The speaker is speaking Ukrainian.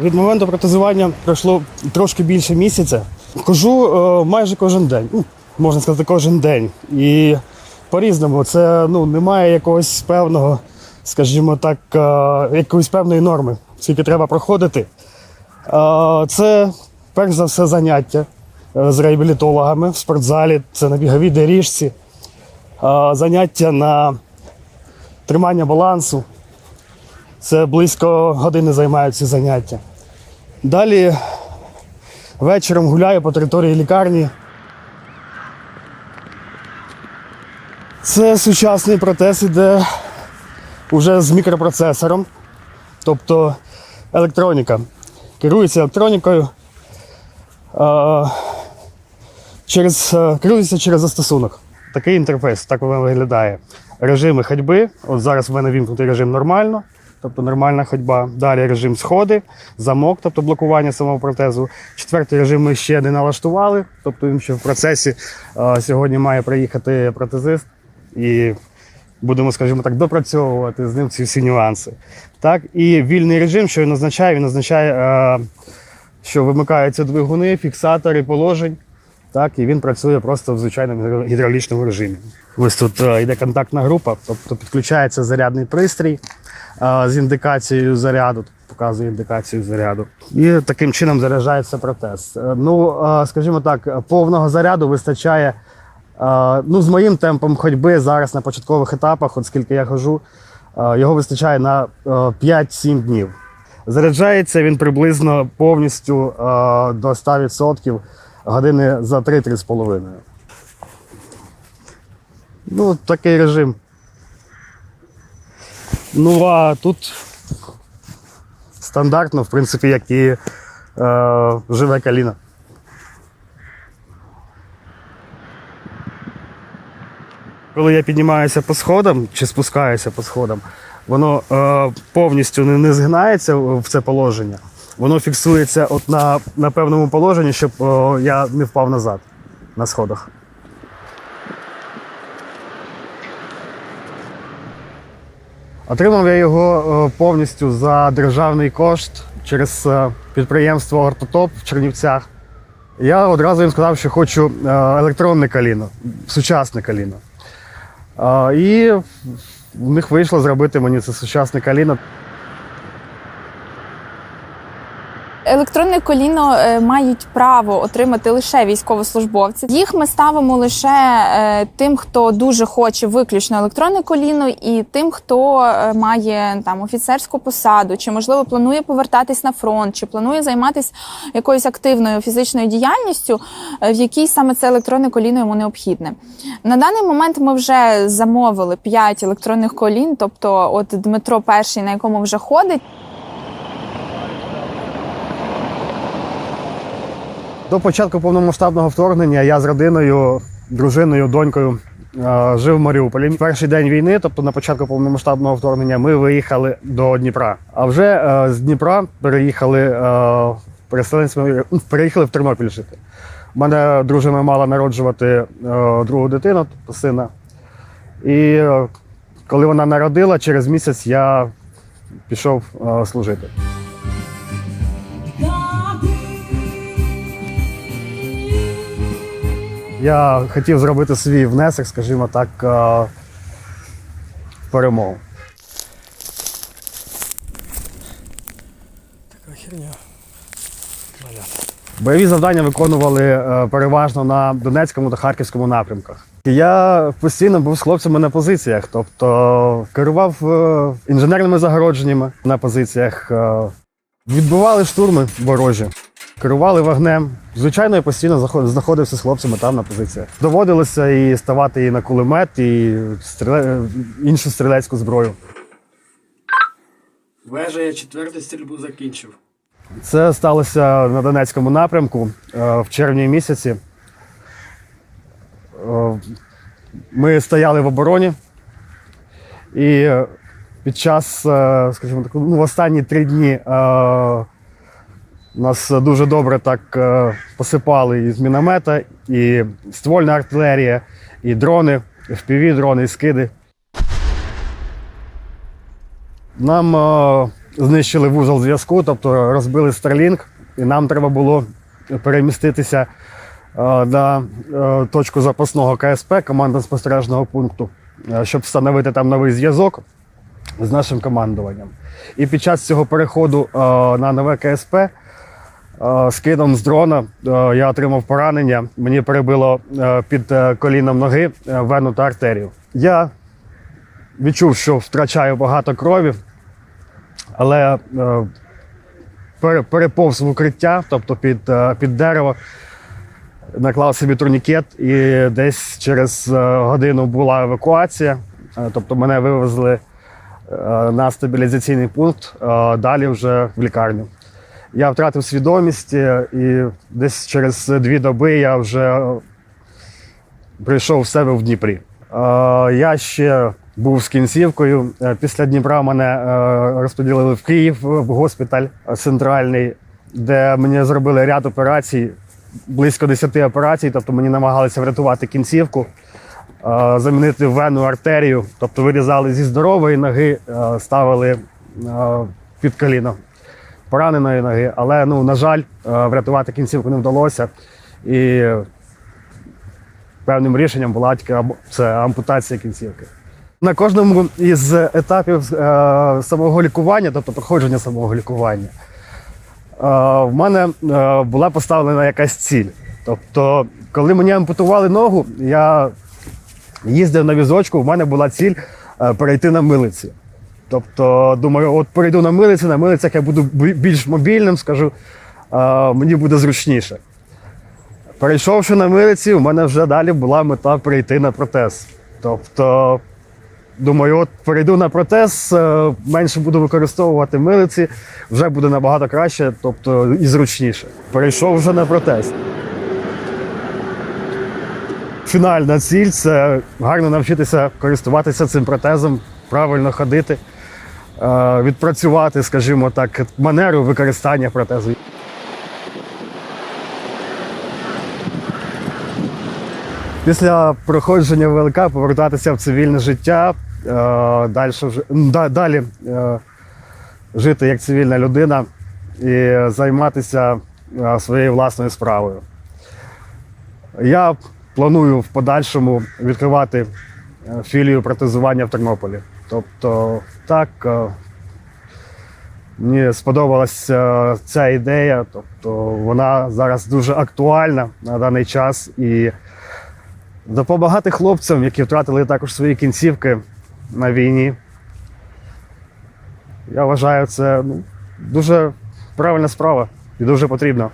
Від моменту протезування пройшло трошки більше місяця. Хожу е, майже кожен день. Ну, можна сказати, кожен день. І по-різному. Це ну, немає якогось певного, скажімо так, е, якоїсь певної норми, скільки треба проходити. Е, це перш за все заняття з реабілітологами в спортзалі, це на біговій доріжці, заняття на тримання балансу. Це близько години займають ці заняття. Далі вечором гуляю по території лікарні. Це сучасний протез іде вже з мікропроцесором, тобто електроніка. Керується електронікою. е, Через, керується через застосунок. Такий інтерфейс, так він виглядає. Режими ходьби. От зараз в мене вімкнутий режим нормально, тобто нормальна ходьба. Далі режим сходи, замок, тобто блокування самого протезу. Четвертий режим ми ще не налаштували, тобто він ще в процесі. Е, Сьогодні має приїхати протезист і будемо, скажімо так, допрацьовувати з ним ці всі нюанси. Так, і вільний режим, що він означає, він означає, е, що вимикаються двигуни, фіксатори положень. Так, і він працює просто в звичайному гідравлічному режимі. Ось тут е, йде контактна група, тобто підключається зарядний пристрій з індикацією заряду, показує індикацію заряду. І таким чином заряджається протез. Е, Ну, е, скажімо так, повного заряду вистачає. е, Ну, з моїм темпом ходьби зараз на початкових етапах, от скільки я хожу, е, його вистачає на е, 5-7 днів. Заряджається він приблизно повністю е, до 100% години за 3-3,5. Ну, такий режим. Ну, а тут стандартно, в принципі, як і е, живе каліна. Коли я піднімаюся по сходам чи спускаюся по сходам, воно е, повністю не, не згинається в це положення. Воно фіксується от на, на певному положенні, щоб е, я не впав назад на сходах. Отримав я його е, повністю за державний кошт через е, підприємство Ортотоп в Чернівцях. Я одразу їм сказав, що хочу е, електронне каліно, сучасне каліно. І в них вийшло зробити мені це сучасне каліно. Електронне коліно е, мають право отримати лише військовослужбовці. Їх ми ставимо лише е, тим, хто дуже хоче виключно електронне коліно, і тим, хто е, має там офіцерську посаду, чи можливо планує повертатись на фронт, чи планує займатися якоюсь активною фізичною діяльністю, в якій саме це електронне коліно йому необхідне. На даний момент ми вже замовили 5 електронних колін, тобто, от Дмитро перший, на якому вже ходить. До початку повномасштабного вторгнення я з родиною, дружиною, донькою е, жив в Маріуполі. Перший день війни, тобто на початку повномасштабного вторгнення, ми виїхали до Дніпра. А вже е, з Дніпра переїхали е, переселенцями, ну, переїхали в Тернопіль жити. У мене дружина мала народжувати другу дитину, тобто сина. І коли вона народила, через місяць я пішов служити. Я хотів зробити свій внесок, скажімо так, е, в перемогу. Така херня. Бойові завдання виконували е, переважно на Донецькому та Харківському напрямках. Я постійно був з хлопцями на позиціях, тобто керував е, інженерними загородженнями на позиціях, е, відбивали штурми ворожі, керували вогнем. Звичайно, я постійно знаходився з хлопцями там на позиціях. Доводилося і ставати і на кулемет, і стріле... іншу стрілецьку зброю. Вежа я четверту стрільбу закінчив. Це сталося на Донецькому напрямку е, в червні місяці. Е, Ми стояли в обороні, і під час, е, скажімо так, ну, в останні три дні нас дуже добре так е, посипали і з міномета, і ствольна артилерія, і дрони, FPV-дрони, і скиди. Нам е, знищили вузол зв'язку, тобто розбили Starlink, і нам треба було переміститися е, на е, точку запасного КСП, командно спостережного пункту, щоб встановити там новий зв'язок з нашим командуванням. І під час цього переходу е, на нове КСП скидом з дрона е, я отримав поранення. Мені перебило е, під е, коліном ноги е, вену та артерію. Я відчув, що втрачаю багато крові, але е, переповз в укриття, тобто під, е, під дерево, наклав собі турнікет, і десь через е, годину була евакуація. Е, Тобто мене вивезли е, на стабілізаційний пункт, е, далі вже в лікарню. Я втратив свідомість, е, і десь через дві доби я вже прийшов в себе в Дніпрі. Е, Я ще був з кінцівкою. Е, Після Дніпра мене розподілили в Київ в госпіталь центральний, де мені зробили ряд операцій, близько 10 операцій. Тобто мені намагалися врятувати кінцівку, замінити вену артерію, тобто вирізали зі здорової ноги, ставили під коліно пораненої ноги. Але ну, на жаль, е, врятувати кінцівку не вдалося. І певним рішенням була тільки це ампутація кінцівки. На кожному із етапів е, самого лікування, тобто проходження самого лікування, е, в мене була поставлена якась ціль. Тобто, коли мені ампутували ногу, я їздив на візочку, в мене була ціль перейти на милиці. Тобто, думаю, от перейду на милиці, на милицях я буду більш мобільним, скажу, е, мені буде зручніше. Перейшовши на милиці, у мене вже далі була мета перейти на протез. Тобто, думаю, от перейду на протез, е, менше буду використовувати милиці, вже буде набагато краще, тобто і зручніше. Перейшов вже на протез. Фінальна ціль це гарно навчитися користуватися цим протезом, правильно ходити, відпрацювати, скажімо так, манеру використання протезу. Після проходження ВЛК повертатися в цивільне життя, е, далі, далі е, жити як цивільна людина і займатися е, своєю власною справою. Я планую в подальшому відкривати е, філію протезування в Тернополі. Тобто, так, е, мені сподобалася ця ідея, тобто вона зараз дуже актуальна на даний час і допомагати хлопцям, які втратили також свої кінцівки на війні. Я вважаю, це ну, дуже правильна справа і дуже потрібно.